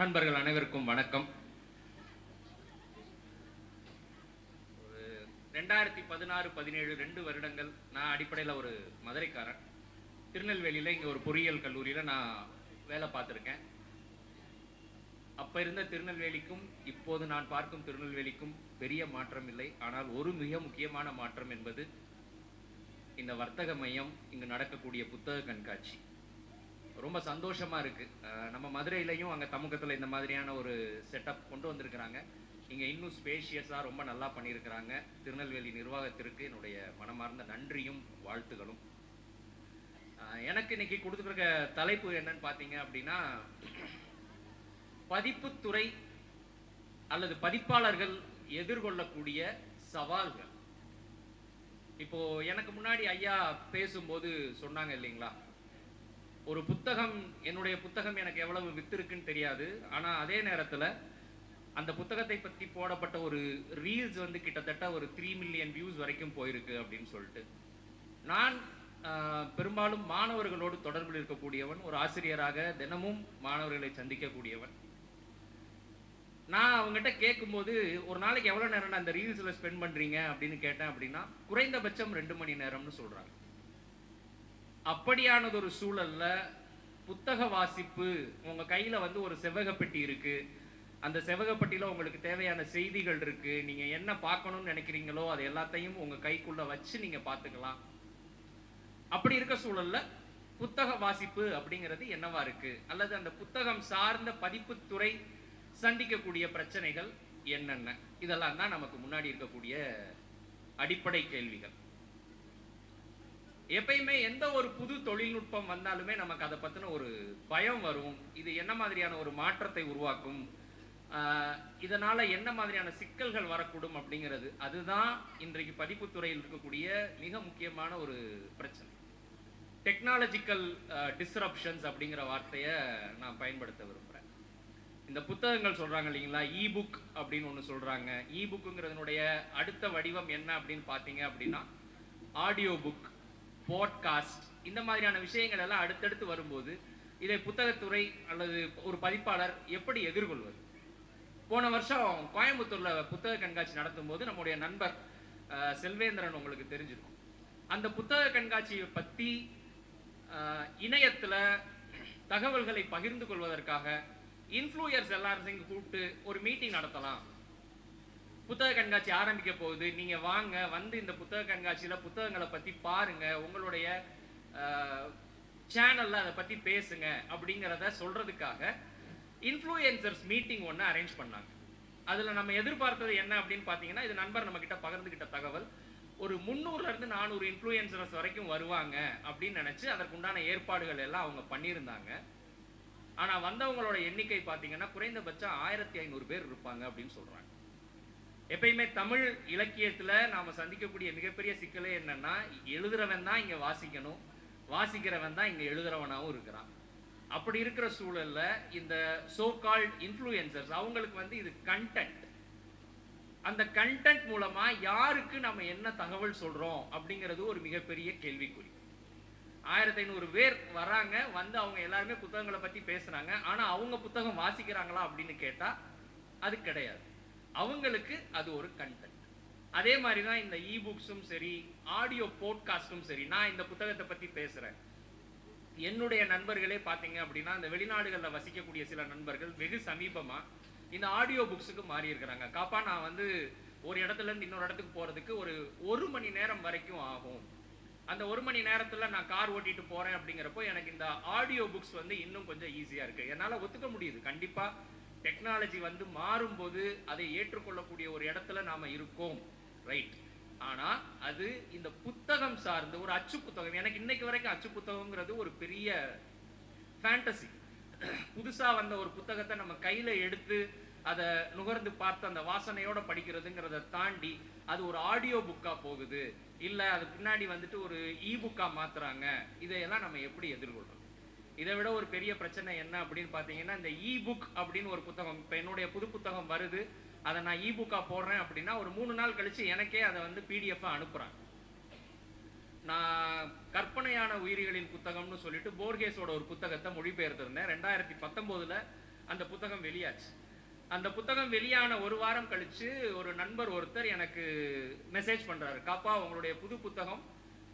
நண்பர்கள் அனைவருக்கும் வணக்கம். ரெண்டாயிரத்தி பதினாறு பதினேழு ரெண்டு வருடங்கள் நான் அடிப்படையில் ஒரு மதுரைக்காரன். திருநெல்வேலியில் இங்கே ஒரு பொறியியல் கல்லூரியில் நான் வேலை பார்த்துருக்கேன். அப்போ இருந்த திருநெல்வேலிக்கும் இப்போது நான் பார்க்கும் திருநெல்வேலிக்கும் பெரிய மாற்றம் இல்லை. ஆனால் ஒரு மிக முக்கியமான மாற்றம் என்பது இந்த வர்த்தக மையம் இங்கு நடக்கக்கூடிய புத்தக கண்காட்சி. ரொம்ப சந்தோஷமா இருக்கு. அஹ் நம்ம மதுரையிலையும் அங்க தமுகத்தில் இந்த மாதிரியான ஒரு செட்டப் கொண்டு வந்திருக்கிறாங்க. இங்க இன்னும் ஸ்பேஷியஸாக ரொம்ப நல்லா பண்ணியிருக்கிறாங்க. திருநெல்வேலி நிர்வாகத்திற்கு என்னுடைய மனமார்ந்த நன்றியும் வாழ்த்துகளும். எனக்கு இன்னைக்கு கொடுத்துருக்க தலைப்பு என்னன்னு பார்த்தீங்க அப்படின்னா பதிப்புத்துறை அல்லது பதிப்பாளர்கள் எதிர்கொள்ளக்கூடிய சவால்கள். இப்போ எனக்கு முன்னாடி ஐயா பேசும்போது சொன்னாங்க இல்லைங்களா? ஒரு புத்தகம் என்னுடைய புத்தகம் எனக்கு எவ்வளவு வித்திருக்குன்னு தெரியாது. ஆனால் அதே நேரத்தில் அந்த புத்தகத்தை பற்றி போடப்பட்ட ஒரு ரீல்ஸ் வந்து கிட்டத்தட்ட ஒரு த்ரீ மில்லியன் வியூஸ் வரைக்கும் போயிருக்கு அப்படின்னு சொல்லிட்டு. நான் பெரும்பாலும் மாணவர்களோடு தொடர்பில் இருக்கக்கூடியவன் ஒரு ஆசிரியராக தினமும் மாணவர்களை சந்திக்கக்கூடியவன். நான் அவங்ககிட்ட கேட்கும்போது ஒரு நாளைக்கு எவ்வளோ நேரம் அந்த ரீல்ஸில் ஸ்பெண்ட் பண்ணுறீங்க அப்படின்னு கேட்டேன் அப்படின்னா குறைந்தபட்சம் ரெண்டு மணி நேரம்னு சொல்கிறாங்க அப்படியானது ஒரு சூழல்ல புத்தக வாசிப்பு உங்க கையில வந்து ஒரு செவ்வகப்பெட்டி இருக்கு. அந்த செவ்வக உங்களுக்கு தேவையான செய்திகள் இருக்கு. நீங்க என்ன பார்க்கணும்னு நினைக்கிறீங்களோ அது எல்லாத்தையும் உங்க கைக்குள்ள வச்சு நீங்க பார்த்துக்கலாம். அப்படி இருக்க சூழல்ல புத்தக வாசிப்பு அப்படிங்கிறது என்னவா இருக்கு? அல்லது அந்த புத்தகம் சார்ந்த பதிப்புத்துறை சந்திக்கக்கூடிய பிரச்சனைகள் என்னென்ன? இதெல்லாம் தான் நமக்கு முன்னாடி இருக்கக்கூடிய அடிப்படை கேள்விகள். எப்பயுமே எந்த ஒரு புது தொழில்நுட்பம் வந்தாலுமே நமக்கு அதை பற்றின ஒரு பயம் வரும். இது என்ன மாதிரியான ஒரு மாற்றத்தை உருவாக்கும்? இதனால் என்ன மாதிரியான சிக்கல்கள் வரக்கூடும் அப்படிங்கிறது. அதுதான் இன்றைக்கு பதிப்புத்துறையில் இருக்கக்கூடிய மிக முக்கியமான ஒரு பிரச்சனை. டெக்னாலஜிக்கல் டிஸ்ரப்ஷன்ஸ் அப்படிங்கிற வார்த்தையை நான் பயன்படுத்த விரும்புகிறேன் இந்த புத்தகங்கள் சொல்கிறாங்க இல்லைங்களா? இ புக் அப்படின்னு ஒன்று சொல்கிறாங்க இ புக்குங்கிறதுனுடைய அடுத்த வடிவம் என்ன அப்படின்னு பார்த்தீங்க அப்படின்னா ஆடியோ புக் பாட்காஸ்ட் இந்த மாதிரியான விஷயங்கள் எல்லாம் அடுத்தடுத்து வரும்போது இதை புத்தகத்துறை அல்லது ஒரு பதிப்பாளர் எப்படி எதிர்கொள்வது? போன வருஷம் கோயம்புத்தூர்ல புத்தக கண்காட்சி நடத்தும் போது நம்முடைய நண்பர் செல்வேந்திரன் உங்களுக்கு தெரிஞ்சிருக்கும். அந்த புத்தக கண்காட்சியை பத்தி இணையத்தில் இணையத்துல தகவல்களை பகிர்ந்து கொள்வதற்காக இன்ஃப்ளூயர்ஸ் எல்லாரும் கூப்பிட்டு ஒரு மீட்டிங் நடத்தலாம். புத்தக கண்காட்சி ஆரம்பிக்க போகுது. நீங்க வாங்க வந்து இந்த புத்தக கண்காட்சியில புத்தகங்களை பத்தி பாருங்க. உங்களுடைய சேனல்ல அதை பத்தி பேசுங்க அப்படிங்கிறத சொல்றதுக்காக இன்ஃப்ளூயன்சர்ஸ் மீட்டிங் ஒன்று அரேஞ்ச் பண்ணாங்க. அதுல நம்ம எதிர்பார்த்தது என்ன அப்படின்னு பார்த்தீங்கன்னா இது நண்பர் நம்ம கிட்ட பகிர்ந்துகிட்ட தகவல். ஒரு முந்நூறுல இருந்து நானூறு இன்ஃப்ளூயன்சர்ஸ் வரைக்கும் வருவாங்க அப்படின்னு நினச்சி அதற்குண்டான ஏற்பாடுகள் எல்லாம் அவங்க பண்ணியிருந்தாங்க. ஆனால் வந்தவங்களோட எண்ணிக்கை பார்த்தீங்கன்னா குறைந்தபட்சம் ஆயிரத்தி ஐநூறு பேர் இருப்பாங்க அப்படின்னு சொல்கிறாங்க எப்பயுமே தமிழ் இலக்கியத்தில் நாம் சந்திக்கக்கூடிய மிகப்பெரிய சிக்கலே என்னன்னா எழுதுறவன் தான் இங்கே வாசிக்கணும். வாசிக்கிறவன் தான் இங்கே எழுதுறவனாகவும் இருக்கிறான். அப்படி இருக்கிற சூழலில் இந்த சோ கால்ட் இன்ஃப்ளூயன்சர்ஸ் அவங்களுக்கு வந்து இது கண்டென்ட் அந்த கண்டென்ட் மூலமாக யாருக்கு நம்ம என்ன தகவல் சொல்கிறோம் அப்படிங்கிறது ஒரு மிகப்பெரிய கேள்விக்குறி. ஆயிரத்தி ஐநூறு பேர் வராங்க வந்து அவங்க எல்லாருமே புத்தகங்களை பற்றி பேசுகிறாங்க ஆனால் அவங்க புத்தகம் வாசிக்கிறாங்களா அப்படின்னு கேட்டால் அது கிடையாது. அவங்களுக்கு அது ஒரு கண்டென்ட் அதே மாதிரி தான் இந்த இ புக்ஸும் சரி ஆடியோ போட்காஸ்டும் சரி நான் இந்த புத்தகத்தை பத்தி பேசுறேன். என்னுடைய நண்பர்களே பார்த்தீங்க அப்படின்னா இந்த வெளிநாடுகளில் வசிக்கக்கூடிய சில நண்பர்கள் வெகு சமீபமா இந்த ஆடியோ புக்ஸுக்கு மாறி இருக்கிறாங்க காப்பா நான் வந்து ஒரு இடத்துல இருந்து இன்னொரு இடத்துக்கு போறதுக்கு ஒரு ஒரு மணி நேரம் வரைக்கும் ஆகும். அந்த ஒரு மணி நேரத்துல நான் கார் ஓட்டிட்டு போறேன் அப்படிங்கிறப்போ எனக்கு இந்த ஆடியோ புக்ஸ் வந்து இன்னும் கொஞ்சம் ஈஸியா இருக்கு. என்னால ஒத்துக்க முடியுது. கண்டிப்பா டெக்னாலஜி வந்து மாறும்போது அதை ஏற்றுக்கொள்ளக்கூடிய ஒரு இடத்துல நாம இருக்கோம். ரைட் ஆனா அது இந்த புத்தகம் சார்ந்து ஒரு அச்சு புத்தகம். எனக்கு இன்னைக்கு வரைக்கும் அச்சு புத்தகம்ங்கிறது ஒரு பெரிய ஃபேண்டசி புதுசா வந்த ஒரு புத்தகத்தை நம்ம கையில எடுத்து அதை நுகர்ந்து பார்த்து அந்த வாசனையோட படிக்கிறதுங்கிறத தாண்டி அது ஒரு ஆடியோ புக்கா போகுது. இல்ல அது பின்னாடி வந்துட்டு ஒரு இ புக்கா மாத்துறாங்க. இதையெல்லாம் நம்ம எப்படி எதிர்கொள்றோம்? இதை விட ஒரு பெரிய பிரச்சனை என்ன அப்படின்னு பார்த்தீங்கன்னா இந்த இ புக் அப்படின்னு ஒரு புத்தகம் இப்போ என்னுடைய புது புத்தகம் வருது அதை நான் இ போடுறேன் அப்படின்னா ஒரு மூணு நாள் கழித்து எனக்கே அதை வந்து பிடிஎஃப் அனுப்புகிறேன் நான் கற்பனையான உயிரிகளின் புத்தகம்னு சொல்லிட்டு போர்கேஸோட ஒரு புத்தகத்தை மொழிபெயர்த்திருந்தேன். ரெண்டாயிரத்தி பத்தொம்போதில் அந்த புத்தகம் வெளியாச்சு. அந்த புத்தகம் வெளியான ஒரு வாரம் கழித்து ஒரு நண்பர் ஒருத்தர் எனக்கு மெசேஜ் பண்ணுறாரு காப்பா உங்களுடைய புது புத்தகம்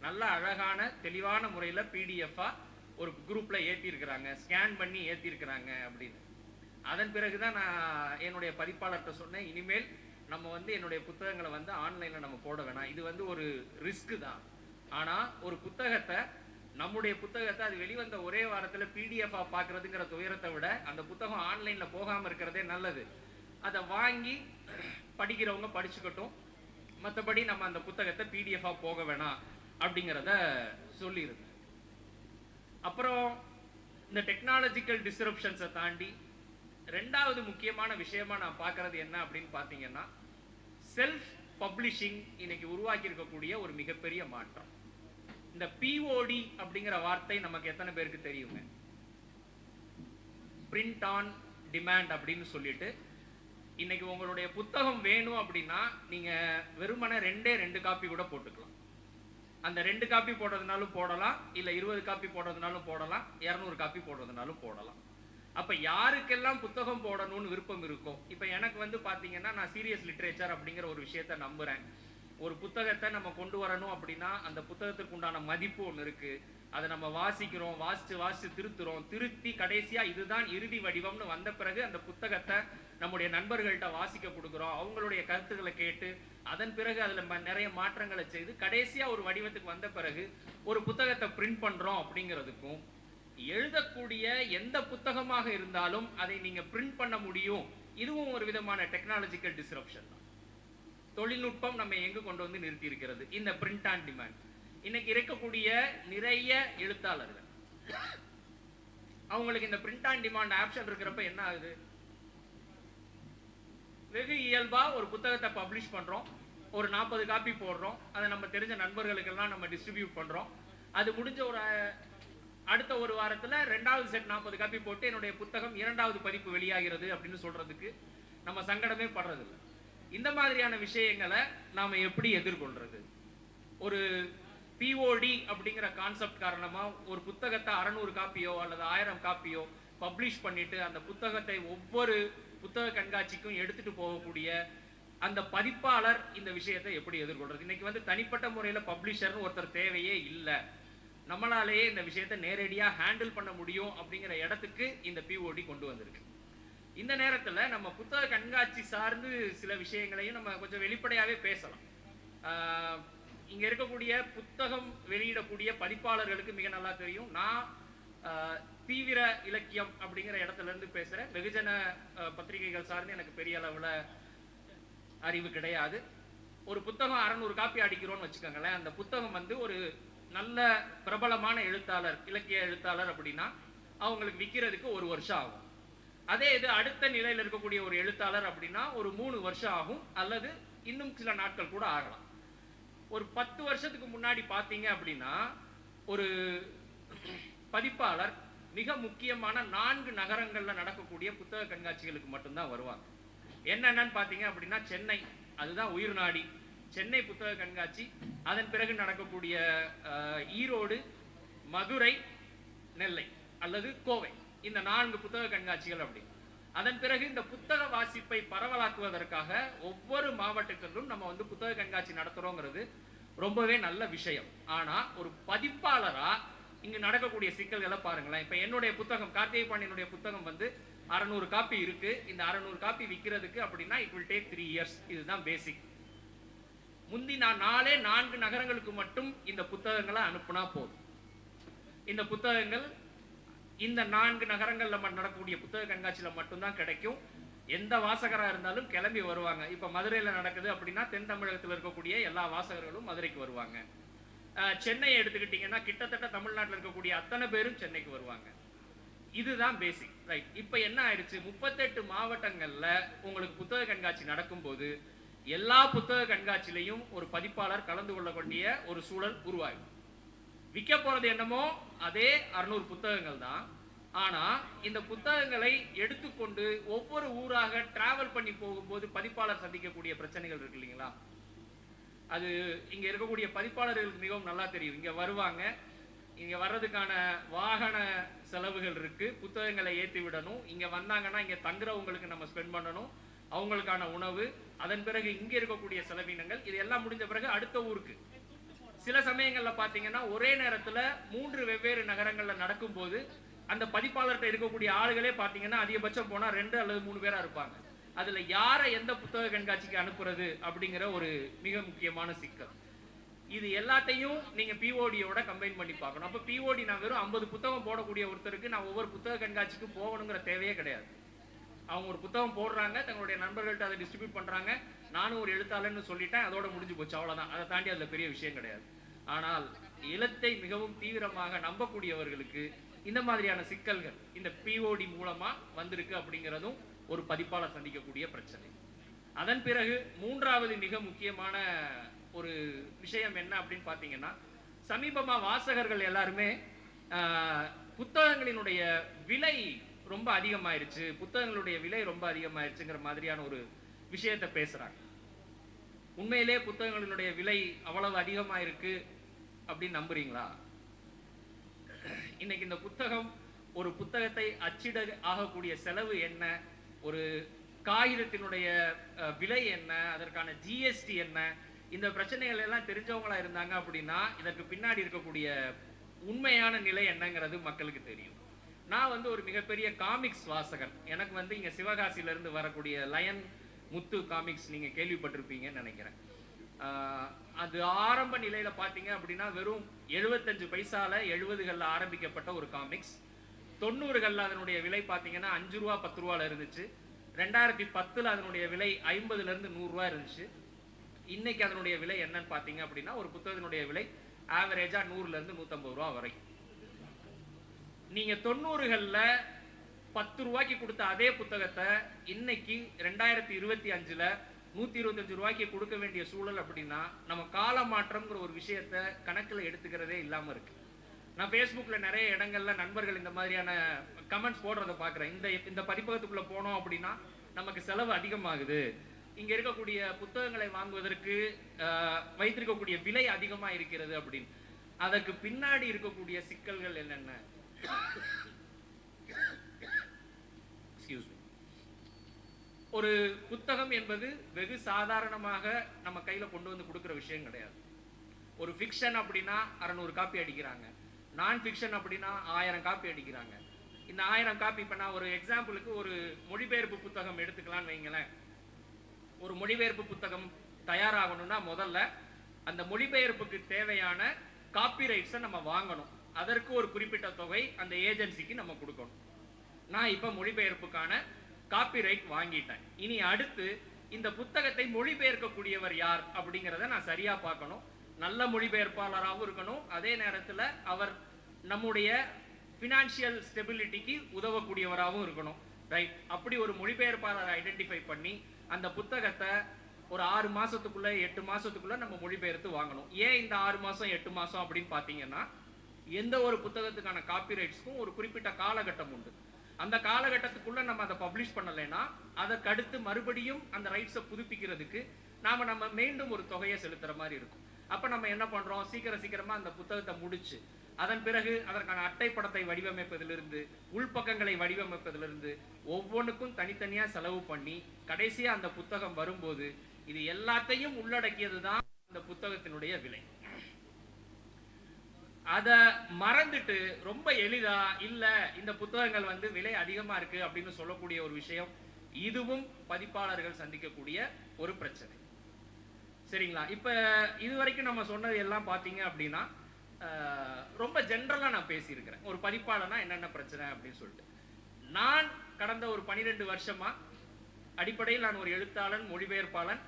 நல்ல அழகான தெளிவான முறையில் பிடிஎஃபாக ஒரு குரூப்பில் ஏற்றிருக்கிறாங்க ஸ்கேன் பண்ணி ஏற்றிருக்கிறாங்க அப்படின்னு. அதன் பிறகு தான் நான் என்னுடைய பதிப்பாளர்கிட்ட சொன்னேன் இனிமேல் நம்ம வந்து என்னுடைய புத்தகங்களை வந்து ஆன்லைனில் நம்ம போட வேணாம். இது வந்து ஒரு ரிஸ்க்கு தான். ஆனால் ஒரு புத்தகத்தை நம்முடைய புத்தகத்தை அது வெளிவந்த ஒரே வாரத்தில் பிடிஎஃபாக பார்க்குறதுங்கிற துயரத்தை விட அந்த புத்தகம் ஆன்லைனில் போகாமல் இருக்கிறதே நல்லது. அதை வாங்கி படிக்கிறவங்க படிச்சுக்கட்டும். மற்றபடி நம்ம அந்த புத்தகத்தை பிடிஎஃபாக போக வேணாம் அப்படிங்கிறத சொல்லியிருந்தேன். அப்புறம் இந்த டெக்னாலஜிக்கல் டிஸ்ரப்ஷன்ஸை தாண்டி ரெண்டாவது முக்கியமான விஷயமா நான் பார்க்கறது என்ன அப்படின்னு பார்த்தீங்கன்னா செல்ஃப் பப்ளிஷிங் இன்னைக்கு உருவாக்கி இருக்கக்கூடிய ஒரு மிகப்பெரிய மாற்றம். இந்த பிஓடி அப்படிங்கிற வார்த்தை நமக்கு எத்தனை பேருக்கு தெரியுங்க? பிரிண்ட் ஆன் டிமாண்ட் அப்படின்னு சொல்லிட்டு இன்னைக்கு உங்களுடைய புத்தகம் வேணும் அப்படின்னா நீங்க வெறுமனை ரெண்டே ரெண்டு காப்பி கூட போட்டுக்கலாம். அந்த ரெண்டு காப்பி போடுறதுனாலும் போடலாம் இல்ல இருபது காப்பி போடுறதுனாலும் போடலாம் இரநூறு காப்பி போடுறதுனாலும் போடலாம். அப்ப யாருக்கெல்லாம் புத்தகம் போடணும்னு விருப்பம் இருக்கோ இப்ப எனக்கு வந்து பாத்தீங்கன்னா நான் சீரியஸ் லிட்ரேச்சர் அப்படிங்கிற ஒரு விஷயத்த நம்புறேன். ஒரு புத்தகத்தை நம்ம கொண்டு வரணும் அப்படின்னா அந்த புத்தகத்துக்கு உண்டான மதிப்பு ஒன்று இருக்கு. அதை நம்ம வாசிக்கிறோம் வாசிச்சு வாசிச்சு திருத்துறோம். திருத்தி கடைசியா இதுதான் இறுதி வடிவம்னு வந்த பிறகு அந்த புத்தகத்தை நம்முடைய நண்பர்கள்ட்ட வாசிக்க கொடுக்குறோம். அவங்களுடைய கருத்துக்களை கேட்டு அதன் பிறகு அதுல நிறைய மாற்றங்களை செய்து கடைசியா ஒரு வடிவத்துக்கு வந்த பிறகு ஒரு புத்தகத்தை பிரிண்ட் பண்றோம் அப்படிங்கிறதுக்கும் எழுதக்கூடிய எந்த புத்தகமாக இருந்தாலும் அதை நீங்க பிரிண்ட் பண்ண முடியும். இதுவும் ஒரு விதமான டெக்னாலஜிக்கல் டிஸ்ரப்ஷன் தான். தொழில்நுட்பம் நம்ம எங்கு கொண்டு வந்து நிறுத்தி இருக்கிறது? இந்த பிரிண்ட் ஆன் டிமாண்ட் இன்னைக்கு இருக்கக்கூடிய நிறைய எழுத்தாளர்கள். அவங்களுக்கு இந்த பிரிண்ட் ஆன் டிமாண்ட் ஆப்ஷன் இருக்கிறப்ப என்ன ஆகுது? வெகு இயல்பா ஒரு புத்தகத்தை பப்ளிஷ் பண்றோம். ஒரு நாற்பது காப்பி போடுறோம். அதை நம்ம தெரிஞ்ச நண்பர்களுக்கெல்லாம் நம்ம டிஸ்ட்ரிபியூட் பண்றோம். அது முடிஞ்ச ஒரு அடுத்த ஒரு வாரத்துல ரெண்டாவது செட் நாற்பது காப்பி போட்டு என்னுடைய புத்தகம் இரண்டாவது பதிப்பு வெளியாகிறது அப்படின்னு சொல்றதுக்கு நம்ம சங்கடமே படுறதில்ல. இந்த மாதிரியான விஷயங்களை நாம எப்படி எதிர்கொள்றது? ஒரு பிஓடி அப்படிங்கிற கான்செப்ட் காரணமா ஒரு புத்தகத்தை அறநூறு காப்பியோ அல்லது ஆயிரம் காப்பியோ பப்ளிஷ் பண்ணிட்டு அந்த புத்தகத்தை ஒவ்வொரு புத்தக கண்காட்சிக்கும் எடுத்துட்டு போகக்கூடிய அந்த பதிப்பாளர் இந்த விஷயத்தை எப்படி எதிர்கொள்றது? இன்னைக்கு வந்து தனிப்பட்ட முறையில் பப்ளிஷர்னு ஒருத்தர் தேவையே இல்லை. நம்மளாலேயே இந்த விஷயத்தை நேரடியாக ஹேண்டில் பண்ண முடியும் அப்படிங்கிற இடத்துக்கு இந்த பிஓடி கொண்டு வந்திருக்கு. இந்த நேரத்துல நம்ம புத்தக கண்காட்சி சார்ந்து சில விஷயங்களையும் நம்ம கொஞ்சம் வெளிப்படையாவே பேசலாம். ஆஹ் இங்க இருக்கக்கூடிய புத்தகம் வெளியிடக்கூடிய பதிப்பாளர்களுக்கு மிக நல்லா தெரியும். நான் ஆஹ் தீவிர இலக்கியம் அப்படிங்கிற இடத்துல இருந்து பேசுறேன். வெகுஜன பத்திரிகைகள் சார்ந்து எனக்கு பெரிய அளவுல அறிவு கிடையாது. ஒரு புத்தகம் அறநூறு காப்பி அடிக்கிறோம்னு வச்சுக்கோங்களேன். அந்த புத்தகம் வந்து ஒரு நல்ல பிரபலமான எழுத்தாளர் இலக்கிய எழுத்தாளர் அப்படின்னா அவங்களுக்கு விற்கிறதுக்கு ஒரு வருஷம் ஆகும். அதே இது அடுத்த நிலையில் இருக்கக்கூடிய ஒரு எழுத்தாளர் அப்படின்னா ஒரு மூணு வருஷம் ஆகும். அல்லது இன்னும் சில நாட்கள் கூட ஆகலாம். ஒரு பத்து வருஷத்துக்கு முன்னாடி பார்த்தீங்க அப்படின்னா ஒரு பதிப்பாளர் மிக முக்கியமான நான்கு நகரங்களில் நடக்கக்கூடிய புத்தக கண்காட்சிகளுக்கு மட்டும்தான் வருவாங்க. என்னென்னு பார்த்தீங்க அப்படின்னா சென்னை அதுதான் உயிர் நாடி. சென்னை புத்தக கண்காட்சி அதன் பிறகு நடக்கக்கூடிய ஈரோடு மதுரை நெல்லை அல்லது கோவை. இந்த நான்கு புத்தக கண்காட்சிகள் அப்படி. அதன் பிறகு இந்த புத்தக வாசிப்பை பரவலாக்குவதற்காக ஒவ்வொரு மாவட்டத்திலும் நம்ம வந்து புத்தக கண்காட்சி நடத்துறோங்கிறது ரொம்பவே நல்ல விஷயம். ஆனா ஒரு பதிப்பாளரா இங்க நடக்கக்கூடிய சிக்கல்களை பாருங்களேன். இப்ப என்னுடைய புத்தகம் கார்த்திகை பாண்டியனுடைய புத்தகம் வந்து அறநூறு காப்பி இருக்கு. இந்த அறநூறு காப்பி விற்கிறதுக்கு அப்படின்னா it will take three years இதுதான் பேசிக் முந்தி நான் நாலே நான்கு நகரங்களுக்கு மட்டும் இந்த புத்தகங்களை அனுப்புனா போதும். இந்த புத்தகங்கள் இந்த நான்கு நகரங்கள்ல நடக்கக்கூடிய புத்தக கண்காட்சியில மட்டும்தான் கிடைக்கும். எந்த வாசகராக இருந்தாலும் கிளம்பி வருவாங்க. இப்போ மதுரையில் நடக்குது அப்படின்னா தென் தமிழகத்தில் இருக்கக்கூடிய எல்லா வாசகர்களும் மதுரைக்கு வருவாங்க. சென்னையை எடுத்துக்கிட்டிங்கன்னா கிட்டத்தட்ட தமிழ்நாட்டில் இருக்கக்கூடிய அத்தனை பேரும் சென்னைக்கு வருவாங்க. இதுதான் பேசிக் ரைட் இப்போ என்ன ஆயிடுச்சு? முப்பத்தெட்டு மாவட்டங்களில் உங்களுக்கு புத்தக கண்காட்சி நடக்கும்போது எல்லா புத்தக கண்காட்சியிலையும் ஒரு பதிப்பாளர் கலந்து கொள்ளக்கூடிய ஒரு சூழல் உருவாகும் விற்க போகிறது என்னமோ அதே அறுநூறு புத்தகங்கள் தான். ஆனா இந்த புத்தகங்களை எடுத்துக்கொண்டு ஒவ்வொரு ஊராக டிராவல் பண்ணி போகும்போது பதிப்பாளர் சந்திக்கக்கூடிய பிரச்சனைகள் இருக்கு இல்லைங்களா? அது இங்க இருக்கக்கூடிய பதிப்பாளர்களுக்கு மிகவும் நல்லா தெரியும். இங்க வருவாங்க. இங்க வர்றதுக்கான வாகன செலவுகள் இருக்கு. புத்தகங்களை ஏத்தி விடணும். இங்க வந்தாங்கன்னா இங்க தங்குறவங்களுக்கு நம்ம ஸ்பெண்ட் பண்ணணும். அவங்களுக்கான உணவு அதன் பிறகு இங்க இருக்கக்கூடிய செலவினங்கள் இது எல்லாம் முடிஞ்ச பிறகு அடுத்த ஊருக்கு. சில சமயங்கள்ல பாத்தீங்கன்னா ஒரே நேரத்துல மூன்று வெவ்வேறு நகரங்கள்ல நடக்கும்போது அந்த பதிப்பாளர்கிட்ட இருக்கக்கூடிய ஆளுகளே பார்த்தீங்கன்னா அதிகபட்சம் போனால் ரெண்டு அல்லது மூணு பேராக இருப்பாங்க. அதில் யாரை எந்த புத்தக கண்காட்சிக்கு அனுப்புறது அப்படிங்கிற ஒரு மிக முக்கியமான சிக்கல். இது எல்லாத்தையும் நீங்கள் பிஓடியோட கம்பைன் பண்ணி பார்க்கணும். அப்போ பிஓடி நான் வெறும் ஐம்பது புத்தகம் போடக்கூடிய ஒருத்தருக்கு நான் ஒவ்வொரு புத்தக கண்காட்சிக்கு போகணுங்கிற தேவையே கிடையாது. அவங்க ஒரு புத்தகம் போடுறாங்க தங்களுடைய நண்பர்கள்ட்ட அதை டிஸ்ட்ரிபியூட் பண்றாங்க. நானும் ஒரு எழுத்தாளர்னு சொல்லிட்டேன் அதோட முடிஞ்சு போச்சு அவ்வளோதான் அதை தாண்டி அதில் பெரிய விஷயம் கிடையாது. ஆனால் இலத்தை மிகவும் தீவிரமாக நம்பக்கூடியவர்களுக்கு இந்த மாதிரியான சிக்கல்கள் இந்த பிஓடி மூலமா வந்திருக்கு அப்படிங்கிறதும் ஒரு பதிப்பாளர் சந்திக்கக்கூடிய பிரச்சனை. அதன் பிறகு மூன்றாவது மிக முக்கியமான ஒரு விஷயம் என்ன அப்படின்னு பார்த்தீங்கன்னா சமீபமா வாசகர்கள் எல்லாருமே ஆஹ், புத்தகங்களினுடைய விலை ரொம்ப அதிகமாயிருச்சு புத்தகங்களுடைய விலை ரொம்ப அதிகமாயிருச்சுங்கிற மாதிரியான ஒரு விஷயத்தை பேசுறாங்க. உண்மையிலே புத்தகங்களினுடைய விலை அவ்வளவு அதிகமாயிருக்கு அப்படின்னு நம்புறீங்களா? இன்னைக்கு இந்த புத்தகம் ஒரு புத்தகத்தை அச்சிட ஆகக்கூடிய செலவு என்ன? ஒரு காகிதத்தினுடைய விலை என்ன? அதற்கான ஜிஎஸ்டி என்ன? இந்த பிரச்சனைகள் எல்லாம் தெரிஞ்சவங்களா இருந்தாங்க அப்படின்னா இதற்கு பின்னாடி இருக்கக்கூடிய உண்மையான நிலை என்னங்கிறது மக்களுக்கு தெரியும். நான் வந்து ஒரு மிகப்பெரிய காமிக்ஸ் வாசகன். எனக்கு வந்து இங்க சிவகாசியில இருந்து வரக்கூடிய லயன் முத்து காமிக்ஸ் நீங்க கேள்விப்பட்டிருப்பீங்கன்னு நினைக்கிறேன். அது ஆரம்ப நிலையில பாத்தீங்க அப்படின்னா வெறும் 75 பைசால எழுபதுகள்ல ஆரம்பிக்கப்பட்ட ஒரு காமிக்ஸ் தொண்ணூறுகள்ல அதனுடைய விலை பாத்தீங்கன்னா அஞ்சு ரூபா பத்து ரூபால இருந்துச்சு. ரெண்டாயிரத்தி பத்துல அதனுடைய விலை ஐம்பதுல இருந்து நூறு ரூபா இருந்துச்சு. இன்னைக்கு அதனுடைய விலை என்னன்னு பாத்தீங்க அப்படின்னா ஒரு புத்தகத்தினுடைய விலை ஆவரேஜா நூறுல இருந்து நூத்தம்பது ரூபா வரைக்கும் நீங்க தொண்ணூறுகள்ல பத்து ரூபாய்க்கு கொடுத்த அதே புத்தகத்தை இன்னைக்கு ரெண்டாயிரத்தி இருபத்தி அஞ்சுல நூத்தி இருபத்தஞ்சு ரூபாய்க்கு கொடுக்க வேண்டிய சூழல் அப்படின்னா நம்ம கால மாற்றம்ங்கிற ஒரு விஷயத்த கணக்குல எடுத்துக்கிறதே இல்லாமல் இருக்கு. நான் ஃபேஸ்புக்ல நிறைய இடங்கள்ல நண்பர்கள் இந்த மாதிரியான கமெண்ட்ஸ் போடுறத பார்க்குறேன். இந்த இந்த பதிப்பகத்துக்குள்ள போனோம் அப்படின்னா நமக்கு செலவு அதிகமாகுது. இங்க இருக்கக்கூடிய புத்தகங்களை வாங்குவதற்கு ஆஹ், வைத்திருக்கக்கூடிய விலை அதிகமா இருக்கிறது அப்படின்னு. அதற்கு பின்னாடி இருக்கக்கூடிய சிக்கல்கள் என்னென்ன? எக்ஸ்கியூஸ் மீ ஒரு புத்தகம் என்பது வெகு சாதாரணமாக நம்ம கையில கொண்டு வந்து கொடுக்குற விஷயம் கிடையாது. ஒரு ஃபிக்ஷன் அப்படின்னா அறநூறு காப்பி அடிக்கிறாங்க. நான் ஃபிக்ஷன் அப்படின்னா ஆயிரம் காப்பி அடிக்கிறாங்க. இந்த ஆயிரம் காப்பி இப்போ நான் ஒரு எக்ஸாம்பிளுக்கு ஒரு மொழிபெயர்ப்பு புத்தகம் எடுத்துக்கலாம்னு வைங்களேன். ஒரு மொழிபெயர்ப்பு புத்தகம் தயாராகணும்னா முதல்ல அந்த மொழிபெயர்ப்புக்கு தேவையான காப்பிரைட்ஸை நம்ம வாங்கணும். அதற்கு ஒரு குறிப்பிட்ட தொகை அந்த ஏஜென்சிக்கு நம்ம கொடுக்கணும். நான் இப்போ மொழிபெயர்ப்புக்கான காப்பிரைட் வாங்கிட்டேன். இனி அடுத்து இந்த புத்தகத்தை மொழிபெயர்க்கக்கூடியவர் யார் அப்படிங்கிறத நான் சரியா பார்க்கணும். நல்ல மொழிபெயர்ப்பாளராகவும் இருக்கணும். அதே நேரத்தில் அவர் நம்முடைய ஃபினான்ஷியல் ஸ்டெபிலிட்டிக்கு உதவக்கூடியவராகவும் இருக்கணும். ரைட் அப்படி ஒரு மொழிபெயர்ப்பாளரை ஐடென்டிஃபை பண்ணி அந்த புத்தகத்தை ஒரு ஆறு மாதத்துக்குள்ள எட்டு மாதத்துக்குள்ளே நம்ம மொழிபெயர்த்து வாங்கணும். ஏன் இந்த ஆறு மாதம் எட்டு மாதம் அப்படின்னு பார்த்தீங்கன்னா எந்த ஒரு புத்தகத்துக்கான காப்பிரைட்ஸ்க்கும் ஒரு குறிப்பிட்ட காலகட்டம் உண்டு. அந்த காலகட்டத்துக்குள்ள நம்ம அதை பப்ளிஷ் பண்ணலைன்னா அதற்கடுத்து மறுபடியும் அந்த ரைட்ஸை புதுப்பிக்கிறதுக்கு நாம நம்ம மீண்டும் ஒரு தொகையை செலுத்துற மாதிரி இருக்கும். அப்ப நம்ம என்ன பண்றோம்? சீக்கிரம் சீக்கிரமா அந்த புத்தகத்தை முடிச்சு அதன் பிறகு அதற்கான அட்டைப்படத்தை வடிவமைப்பதிலிருந்து உள்பக்கங்களை வடிவமைப்பதிலிருந்து ஒவ்வொன்றுக்கும் தனித்தனியா செலவு பண்ணி கடைசியா அந்த புத்தகம் வரும்போது இது எல்லாத்தையும் உள்ளடக்கியது தான் அந்த புத்தகத்தினுடைய விலை. அதை மறந்துட்டு ரொம்ப எளிதா இல்ல இந்த புத்தகங்கள் வந்து விலை அதிகமா இருக்கு அப்படின்னு சொல்லக்கூடிய ஒரு விஷயம் இதுவும் பதிப்பாளர்கள் சந்திக்கக்கூடிய ஒரு பிரச்சனை. சரிங்களா? இப்ப இது வரைக்கும் நம்ம சொன்னது எல்லாம் பாத்தீங்க அப்படின்னா ரொம்ப ஜென்ரலா நான் பேசியிருக்கிறேன். ஒரு பதிப்பாளனா என்னென்ன பிரச்சனை அப்படின்னு சொல்லிட்டு. நான் கடந்த ஒரு பனிரெண்டு வருஷமா அடிப்படையில் நான் ஒரு எழுத்தாளன் மொழிபெயர்ப்பாளன்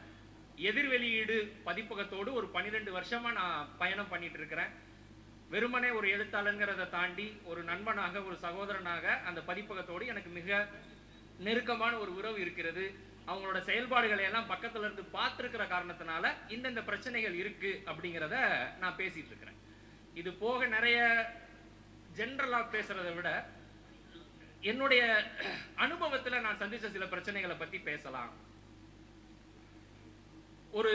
எதிர் வெளியீடு பதிப்பகத்தோடு ஒரு பன்னிரெண்டு வருஷமா நான் பயணம் பண்ணிட்டு இருக்கிறேன். வெறுமனே ஒரு எழுத்தாளங்கிறத தாண்டி ஒரு நண்பனாக ஒரு சகோதரனாக அந்த பதிப்பகத்தோடு எனக்கு மிக நெருக்கமான ஒரு உறவு இருக்கிறது. அவங்களோட செயல்பாடுகளை எல்லாம் பக்கத்துல இருந்து பார்த்திருக்கிற காரணத்தினால இந்தந்த பிரச்சனைகள் இருக்கு அப்படிங்கிறத நான் பேசிட்டு இருக்கிறேன். இது போக நிறைய ஜென்ரலாக பேசுறதை விட என்னுடைய அனுபவத்துல நான் சந்திச்ச சில பிரச்சனைகளை பத்தி பேசலாம். ஒரு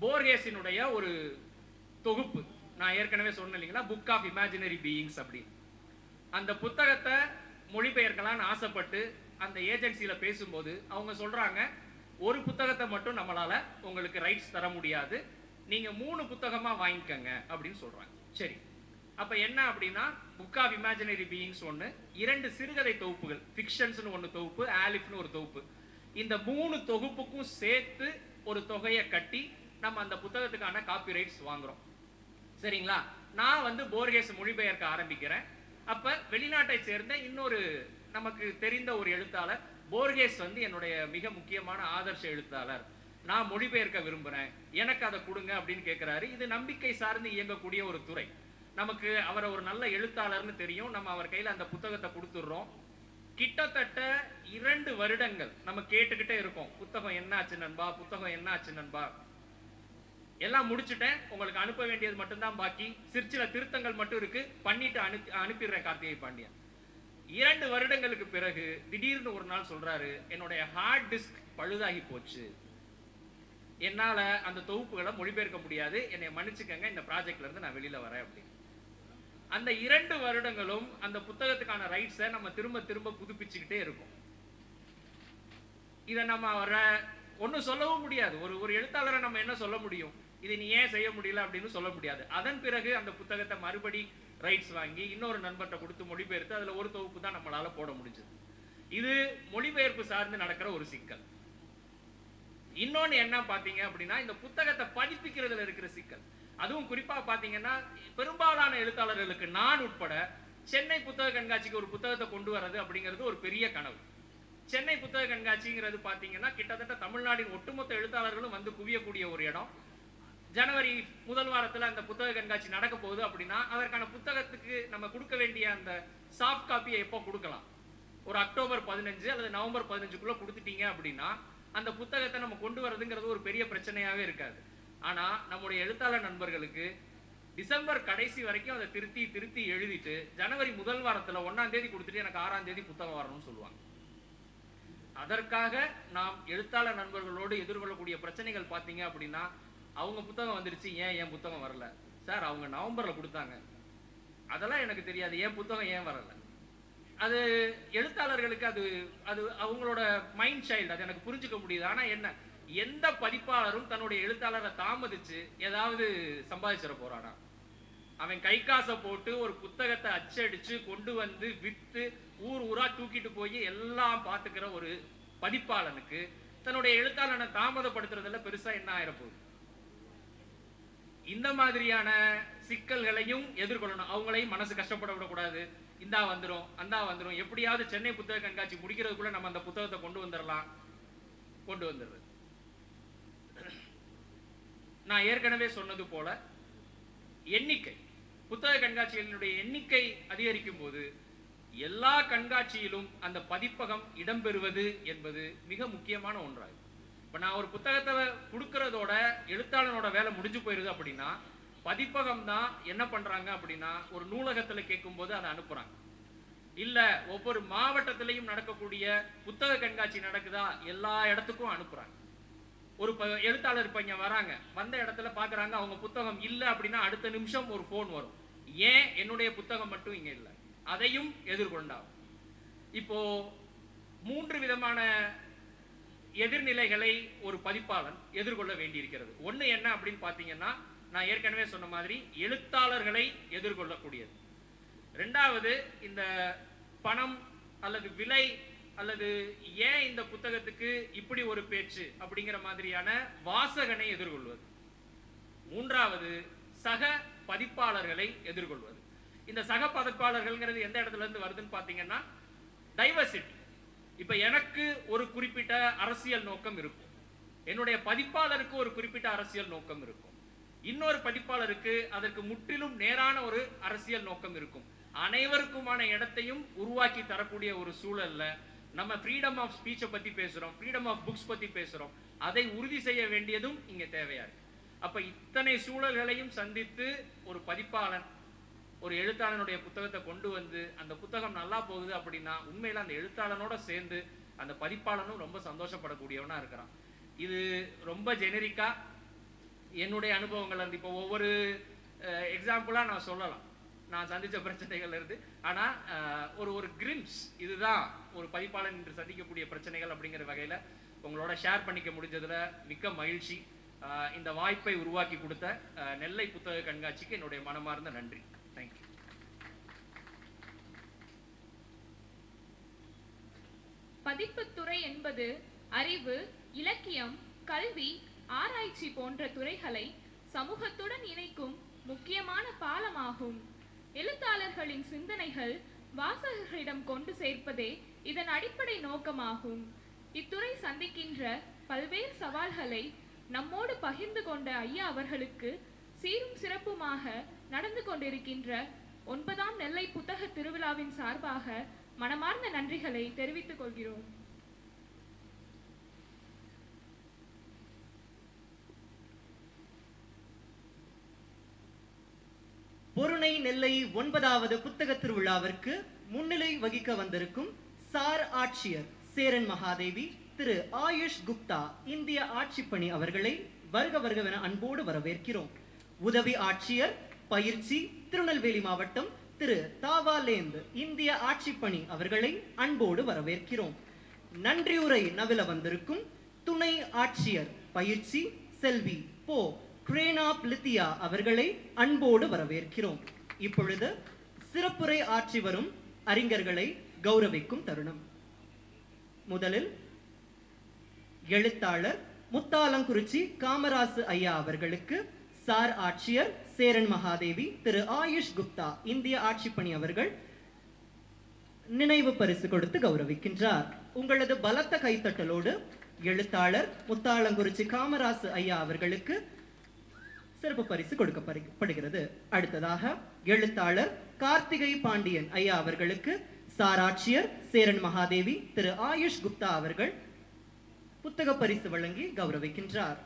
போர்கேஸினுடைய ஒரு தொகுப்பு. நான் ஏற்கனவே சொன்னேன் இல்லைங்களா? புக் ஆஃப் இமேஜினரி பீயிங்ஸ் அப்படி அந்த புத்தகத்தை மொழிபெயர்க்கலாம்னு ஆசைப்பட்டு அந்த ஏஜென்சியில் பேசும்போது அவங்க சொல்கிறாங்க ஒரு புத்தகத்தை மட்டும் நம்மளால உங்களுக்கு ரைட்ஸ் தர முடியாது. நீங்கள் மூணு புத்தகமாக வாங்கிக்கங்க அப்படின்னு சொல்கிறாங்க சரி. அப்போ என்ன அப்படின்னா புக் ஆஃப் இமேஜினரி பீயிங்ஸ் ஒன்று இரண்டு சிறுகதை தொகுப்புகள் ஃபிக்ஷன்ஸ்னு ஒன்று தொகுப்பு ஆலிஃப்னு ஒரு தொகுப்பு. இந்த மூணு தொகுப்புக்கும் சேர்த்து ஒரு தொகையை கட்டி நம்ம அந்த புத்தகத்துக்கான காப்பி ரைட்ஸ் வாங்குறோம். சரிங்களா? நான் வந்து போர்கேஸ் மொழிபெயர்க்க ஆரம்பிக்கிறேன். அப்ப வெளிநாட்டை சேர்ந்த இன்னொரு நமக்கு தெரிந்த ஒரு எழுத்தாளர் போர்கேஸ் வந்து என்னுடைய மிக முக்கியமான ஆதர்ஷ எழுத்தாளர். நான் மொழிபெயர்க்க விரும்புறேன். எனக்கு அதை கொடுங்க அப்படின்னு கேட்கிறாரு இது நம்பிக்கை சார்ந்து இயங்கக்கூடிய ஒரு துறை. நமக்கு அவரை ஒரு நல்ல எழுத்தாளர்னு தெரியும். நம்ம அவர் கையில அந்த புத்தகத்தை கொடுத்துடுறோம். கிட்டத்தட்ட இரண்டு வருடங்கள் நம்ம கேட்டுக்கிட்டே இருக்கோம். புத்தகம் என்ன ஆச்சு நண்பா? புத்தகம் என்ன ஆச்சு நண்பா? எல்லாம் முடிச்சுட்டேன். உங்களுக்கு அனுப்ப வேண்டியது மட்டும்தான் பாக்கி. சிற்சில திருத்தங்கள் மட்டும் இருக்கு. பண்ணிட்டு அனுப்பி அனுப்பிடுறேன் கார்த்திகை பாண்டியன். இரண்டு வருடங்களுக்கு பிறகு திடீர்னு ஒரு நாள் சொல்றாரு என்னுடைய ஹார்ட் டிஸ்க் பழுதாகி போச்சு. என்னால அந்த தொகுப்புகளை மொழிபெயர்க்க முடியாது. என்னை மன்னிச்சுக்கங்க இந்த ப்ராஜெக்ட்ல இருந்து நான் வெளியில வரேன் அப்படின்னு. அந்த இரண்டு வருடங்களும் அந்த புத்தகத்துக்கான ரைட்ஸை நம்ம திரும்ப திரும்ப புதுப்பிச்சுக்கிட்டே இருக்கோம். இதை நம்ம வர ஒன்றும் சொல்லவும் முடியாது. ஒரு ஒரு எழுத்தாளரை நம்ம என்ன சொல்ல முடியும்? இது நீ ஏன் செய்ய முடியல அப்படின்னு சொல்ல முடியாது. அதன் பிறகு அந்த புத்தகத்தை மறுபடி ரைட்ஸ் வாங்கி இன்னொரு நண்பர்கிட்ட கொடுத்து மொழிபெயர்த்து அதுல ஒரு தொகுப்பு தான் நம்மளால போட முடிஞ்சது. இது மொழிபெயர்ப்பு சார்ந்து நடக்கிற ஒரு சிக்கல். இன்னொன்னு என்ன பாத்தீங்க அப்படின்னா இந்த புத்தகத்தை பதிப்பிக்கிறதுல இருக்கிற சிக்கல். அதுவும் குறிப்பா பாத்தீங்கன்னா பெரும்பாலான எழுத்தாளர்களுக்கு நான் உட்பட சென்னை புத்தக கண்காட்சிக்கு ஒரு புத்தகத்தை கொண்டு வர்றது அப்படிங்கிறது ஒரு பெரிய கனவு. சென்னை புத்தக கண்காட்சிங்கிறது பாத்தீங்கன்னா கிட்டத்தட்ட தமிழ்நாட்டின் ஒட்டுமொத்த எழுத்தாளர்களும் வந்து குவியக்கூடிய ஒரு இடம். ஜனவரி முதல் வாரத்துல அந்த புத்தக கண்காட்சி நடக்க போகுது அப்படின்னா அதற்கான புத்தகத்துக்கு நம்ம கொடுக்க வேண்டிய அந்த சாஃப்ட் காப்பியை எப்போ கொடுக்கலாம்? ஒரு அக்டோபர் பதினஞ்சு அல்லது நவம்பர் பதினஞ்சுக்குள்ள கொடுத்துட்டீங்க அப்படின்னா அந்த புத்தகத்தை நம்ம கொண்டு வரதுங்கிறது ஒரு பெரிய பிரச்சனையாவே இருக்காது. ஆனா நம்முடைய எழுத்தாளர் நண்பர்களுக்கு டிசம்பர் கடைசி வரைக்கும் அதை திருத்தி திருத்தி எழுதிட்டு ஜனவரி முதல் வாரத்துல ஒன்றாம் தேதி கொடுத்துட்டு எனக்கு ஆறாம் தேதி புத்தகம் வரணும்னு சொல்லுவாங்க. அதற்காக நாம் எழுத்தாளர் நண்பர்களோடு எதிர்கொள்ளக்கூடிய பிரச்சனைகள் பார்த்தீங்க அப்படின்னா அவங்க புத்தகம் வந்துருச்சு ஏன் என் புத்தகம் வரல? சார் அவங்க நவம்பரில் கொடுத்தாங்க. அதெல்லாம் எனக்கு தெரியாது என் புத்தகம் ஏன் வரல? அது எழுத்தாளர்களுக்கு அது அது அவங்களோட மைண்ட் சைல்டு அது எனக்கு புரிஞ்சுக்க முடியுது. ஆனால் என்ன எந்த பதிப்பாளரும் தன்னுடைய எழுத்தாளரை தாமதிச்சு ஏதாவது சம்பாதிச்சிட போறானா? அவன் கை காசை போட்டு ஒரு புத்தகத்தை அச்சடிச்சு கொண்டு வந்து விற்று ஊர் ஊரா தூக்கிட்டு போய் எல்லாம் பார்த்துக்கிற ஒரு பதிப்பாளனுக்கு தன்னுடைய எழுத்தாளனை தாமதப்படுத்துறதுல பெருசா என்ன ஆயிரப்போகுது? இந்த மாதிரியான சிக்கல்களையும் எதிர்கொள்ளணும். அவங்களையும் மனசு கஷ்டப்பட விடக்கூடாது. இந்தா வந்துரும் அந்தா வந்துடும் எப்படியாவது சென்னை புத்தக கண்காட்சி முடிக்கிறதுக்குள்ள நம்ம அந்த புத்தகத்தை கொண்டு வந்துடலாம் கொண்டு வந்துடுறது நான் ஏற்கனவே சொன்னது போல எண்ணிக்கை. புத்தக கண்காட்சிகளினுடைய எண்ணிக்கை அதிகரிக்கும் போது எல்லா கண்காட்சியிலும் அந்த பதிப்பகம் இடம்பெறுவது என்பது மிக முக்கியமான ஒன்றாகும். இப்ப நான் ஒரு புத்தகத்தை கொடுக்கறதோட எழுத்தாளனோட வேலை முடிஞ்சு போயிருது அப்படின்னா பதிப்பகம் தான் என்ன பண்றாங்க அப்படின்னா ஒரு நூலகத்துல கேட்கும்போது அதை அனுப்புறாங்க. இல்ல ஒவ்வொரு மாவட்டத்திலையும் நடக்கக்கூடிய புத்தக கண்காட்சி நடக்குதா எல்லா இடத்துக்கும் அனுப்புறாங்க. ஒரு ப- எழுத்தாளர் இப்போ இங்கே வராங்க. வந்த இடத்துல பாக்குறாங்க அவங்க புத்தகம் இல்ல அப்படின்னா அடுத்த நிமிஷம் ஒரு ஃபோன் வரும். ஏன்? என்னுடைய புத்தகம் மட்டும் இங்க இல்லை. அதையும் எதிர்கொண்டாகும் இப்போ மூன்று விதமான எதிர்நிலைகளை ஒரு பதிப்பாளன் எதிர்கொள்ள வேண்டியிருக்கிறது. ஒன்று என்ன அப்படின்னு பார்த்தீங்கன்னா நான் ஏற்கனவே சொன்ன மாதிரி எழுத்தாளர்களை எதிர்கொள்ளக்கூடியது. ரெண்டாவது இந்த பணம் அல்லது விலை அல்லது ஏன் இந்த புத்தகத்துக்கு இப்படி ஒரு பேச்சு அப்படிங்கிற மாதிரியான வாசகனை எதிர்கொள்வது. மூன்றாவது சக பதிப்பாளர்களை எதிர்கொள்வது. இந்த சக பதிப்பாளர்கள்ங்கிறது எந்த இடத்துல இருந்து வருதுன்னு பார்த்தீங்கன்னா டைவர்சிட்டி இப்போ எனக்கு ஒரு குறிப்பிட்ட அரசியல் நோக்கம் இருக்கும். என்னுடைய பதிப்பாளருக்கு ஒரு குறிப்பிட்ட அரசியல் நோக்கம் இருக்கும். இன்னொரு பதிப்பாளருக்கு அதற்கு முற்றிலும் நேரான ஒரு அரசியல் நோக்கம் இருக்கும். அனைவருக்குமான இடத்தையும் உருவாக்கி தரக்கூடிய ஒரு சூழல்ல நம்ம ஃப்ரீடம் ஆஃப் ஸ்பீச்சை பத்தி பேசுறோம் ஃப்ரீடம் ஆஃப் புக்ஸ் பத்தி பேசுறோம். அதை உறுதி செய்ய வேண்டியதும் இங்க தேவையா இருக்கு. அப்ப இத்தனை சூழல்களையும் சந்தித்து ஒரு பதிப்பாளன் ஒரு எழுத்தாளனுடைய புத்தகத்தை கொண்டு வந்து அந்த புத்தகம் நல்லா போகுது அப்படின்னா உண்மையில அந்த எழுத்தாளனோட சேர்ந்து அந்த பதிப்பாளனும் ரொம்ப சந்தோஷப்படக்கூடியவனா இருக்கிறான். இது ரொம்ப ஜெனரிக்கா என்னுடைய அனுபவங்கள் வந்து இப்போ ஒவ்வொரு எக்ஸாம்பிளாக நான் சொல்லலாம். நான் சந்திச்ச பிரச்சனைகள் இருந்து. ஆனால் ஒரு ஒரு கிரிம்ஸ் இதுதான் ஒரு பதிப்பாளன் என்று சந்திக்கக்கூடிய பிரச்சனைகள் அப்படிங்கிற வகையில் உங்களோட ஷேர் பண்ணிக்க முடிஞ்சதுல மிக்க மகிழ்ச்சி. இந்த வாய்ப்பை உருவாக்கி கொடுத்த நெல்லை புத்தக கண்காட்சிக்கு என்னுடைய மனமார்ந்த நன்றி. பதிப்புத்துறை என்பது அறிவு இலக்கியம் கல்வி ஆராய்ச்சி போன்ற துறைகளை சமூகத்துடன் இணைக்கும் முக்கியமான பாலமாகும். எழுத்தாளர்களின் சிந்தனைகள் வாசகர்களிடம் கொண்டு சேர்ப்பதே இதன் அடிப்படை நோக்கமாகும். இத்துறை சந்திக்கின்ற பல்வேறு சவால்களை நம்மோடு பகிர்ந்து கொண்ட ஐயா அவர்களுக்கு சீரும் சிறப்புமாக நடந்து கொண்டிருக்கின்ற ஒன்பதாம் நெல்லை புத்தக திருவிழாவின் சார்பாக மனமார்ந்த நன்றிகளை தெரிவித்துக் கொள்கிறோம். பொருணை நெல்லை ஒன்பதாவது புத்தக திருவிழாவிற்கு முன்னிலை வகிக்க வந்திருக்கும் சார் ஆட்சியர் சேரன் மகாதேவி திரு ஆயுஷ் குப்தா இந்திய ஆட்சிப்பணி அவர்களை வருக வருகவென அன்போடு வரவேற்கிறோம். உதவி ஆட்சியர் பயிற்சி திருநெல்வேலி மாவட்டம் திரு தாவாலேந்து இந்திய ஆட்சிப்பணி அவர்களை அன்போடு வரவேற்கிறோம். நன்றியுரை நவில வந்திருக்கும் துணை ஆட்சியர் பயிற்சி செல்வி போ கிரேனாப் லித்தியா அவர்களை அன்போடு வரவேற்கிறோம். இப்பொழுது சிறப்புரை ஆற்றி வரும் அறிஞர்களை கௌரவிக்கும் தருணம். முதலில் எழுத்தாளர் முத்தாலங்குறிச்சி காமராசு ஐயா அவர்களுக்கு சார் ஆட்சியர் சேரன் மகாதேவி திரு ஆயுஷ் குப்தா இந்திய ஆட்சிப்பணி அவர்கள் நினைவு பரிசு கொடுத்து கௌரவிக்கின்றார். உங்களது பலத்த கைத்தட்டலோடு எழுத்தாளர் முத்தாளங்குறிச்சி காமராசு ஐயா அவர்களுக்கு சிறப்பு பரிசு கொடுக்கப்படுகிறது. அடுத்ததாக எழுத்தாளர் கார்த்திகை பாண்டியன் ஐயா அவர்களுக்கு சாராட்சியர் சேரன் மகாதேவி திரு ஆயுஷ் குப்தா அவர்கள் புத்தக பரிசு வழங்கி கௌரவிக்கின்றார்.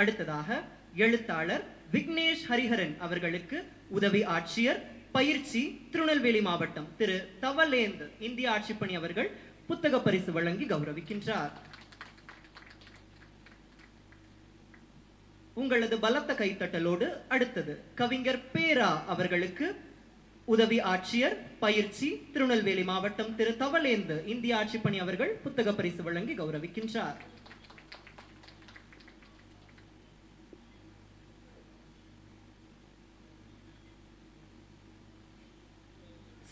அடுத்ததாக எழுத்தாளர் விக்னேஷ் ஹரிஹரன் அவர்களுக்கு உதவி ஆட்சியர் பயிற்சி திருநெல்வேலி மாவட்டம் திரு. தவலேந்து இந்திய ஆட்சிப்பணி அவர்கள் புத்தக பரிசு வழங்கி கௌரவிக்கின்றார். உங்களது பலத்த கைத்தட்டலோடு அடுத்தது கவிஞர் பேரா அவர்களுக்கு உதவி ஆட்சியர் பயிற்சி திருநெல்வேலி மாவட்டம் திரு. தவலேந்து இந்திய ஆட்சிப்பணி அவர்கள் புத்தக பரிசு வழங்கி கௌரவிக்கின்றார்.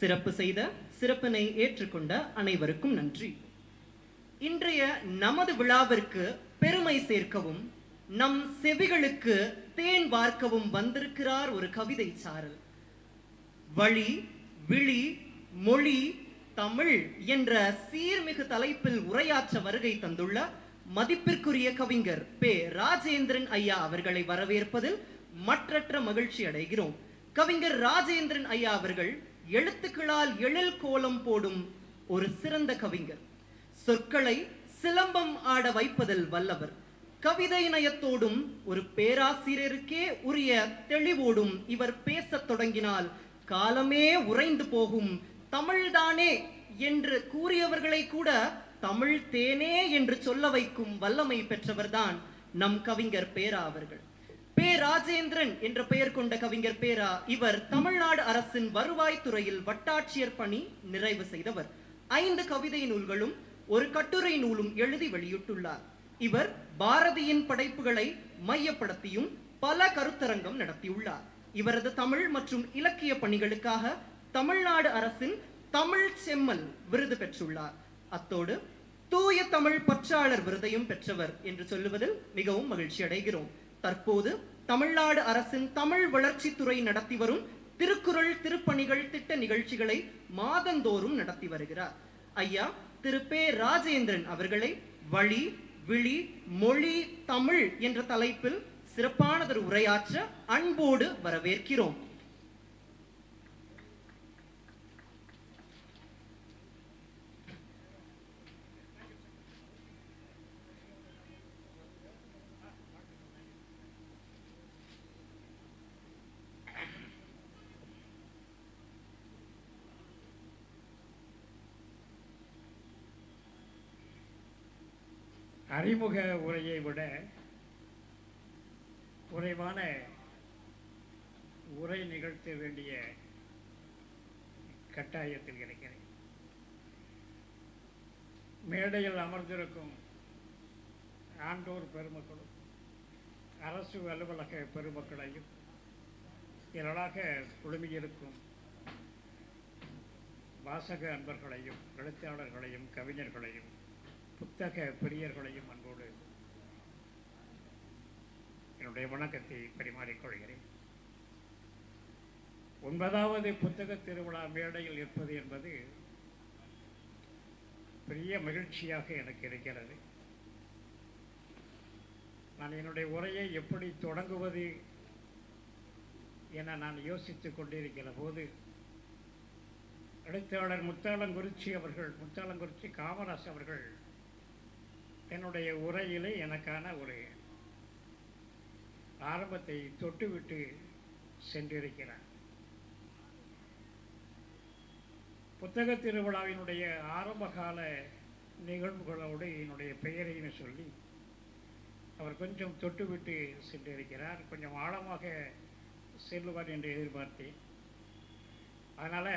சிறப்பு செய்த சிறப்பினை ஏற்றுக்கொண்ட அனைவருக்கும் நன்றி. இன்றைய நமது விழாவிற்கு பெருமை சேர்க்கவும் நம் செவிகளுக்கு தேன் வார்க்கவும் வந்திருக்கிறார் ஒரு கவிதை சாரல். வழி விழி மொழி தமிழ் என்ற சீர்மிகு தலைப்பில் உரையாற்ற வருகை தந்துள்ள மதிப்பிற்குரிய கவிஞர் பே ராஜேந்திரன் ஐயா அவர்களை வரவேற்பதில் மற்றற்ற மகிழ்ச்சி அடைகிறோம். கவிஞர் ராஜேந்திரன் ஐயா அவர்கள் எழுத்துக்களால் எழில் கோலம் போடும் ஒரு சிறந்த கவிஞர். சொற்களை சிலம்பம் ஆட வைப்பதில் வல்லவர். கவிதை நயத்தோடும் ஒரு பேராசிரியருக்கே உரிய தெளிவோடும் இவர் பேசத் தொடங்கினால் காலமே உறைந்து போகும். தமிழ்தானே என்று கூறியவர்களை கூட தமிழ் தேனே என்று சொல்ல வைக்கும் வல்லமை பெற்றவர்தான் நம் கவிஞர் பேரா அவர்கள் பே ராஜேந்திரன் என்ற பெயர் கொண்ட கவிஞர் பேரா. இவர் தமிழ்நாடு அரசின் வருவாய் துறையில் வட்டாட்சியர் பணி நிறைவு செய்தவர். ஐந்து கவிதை நூல்களும் ஒரு கட்டுரை நூலும் எழுதி வெளியிட்டுள்ளார். இவர் பாரதியின் படைப்புகளை மையப்படுத்தியும் பல கருத்தரங்கம் நடத்தியுள்ளார். இவரது தமிழ் மற்றும் இலக்கிய பணிகளுக்காக தமிழ்நாடு அரசின் தமிழ் செம்மல் விருது பெற்றுள்ளார். அத்தோடு தூய தமிழ் பற்றாளர் விருதையும் பெற்றவர் என்று சொல்லுவதில் மிகவும் மகிழ்ச்சி அடைகிறோம் தற்போது தமிழ்நாடு அரசின் தமிழ் வளர்ச்சித்துறை நடத்தி வரும் திருக்குறள் திருப்பணிகள் திட்ட நிகழ்ச்சிகளை மாதந்தோறும் நடத்தி வருகிறார். ஐயா திரு. பே. ராஜேந்திரன் அவர்களை வழி விழி மொழி தமிழ் என்ற தலைப்பில் சிறப்பானதொரு உரையாற்ற அன்போடு வரவேற்கிறோம். அறிமுக உரையை விட குறைவான உரை நிகழ்த்த வேண்டிய கட்டாயத்தில் இருக்கிறேன். மேடையில் அமர்ந்திருக்கும் ஆண்டோர் பெருமக்களும் அரசு அலுவலக பெருமக்களையும் திரளாக குழுமியிருக்கும் வாசக அன்பர்களையும் எழுத்தாளர்களையும் கவிஞர்களையும் புத்தக பிரியர்களையும் அன்போடு என்னுடைய வணக்கத்தை பரிமாறிக்கொள்கிறேன் ஒன்பதாவது புத்தக திருவிழா மேடையில் இருப்பது என்பது பெரிய மகிழ்ச்சியாக எனக்கு இருக்கிறது. நான் என்னுடைய உரையை எப்படி தொடங்குவது என நான் யோசித்துக் கொண்டிருக்கிற போது எழுத்தாளர் முத்தாளங்குறிச்சி அவர்கள் முத்தாளங்குறிச்சி காமராஜ் அவர்கள் என்னுடைய உரையிலே எனக்கான ஒரு ஆரம்பத்தை தொட்டுவிட்டு சென்றிருக்கிறார். புத்தக திருவிழாவினுடைய ஆரம்பகால நிகழ்வுகளோடு என்னுடைய பெயரையும் சொல்லி அவர் கொஞ்சம் தொட்டுவிட்டு சென்றிருக்கிறார். கொஞ்சம் ஆழமாக செல்லுவார் என்று எதிர்பார்த்தேன். அதனால்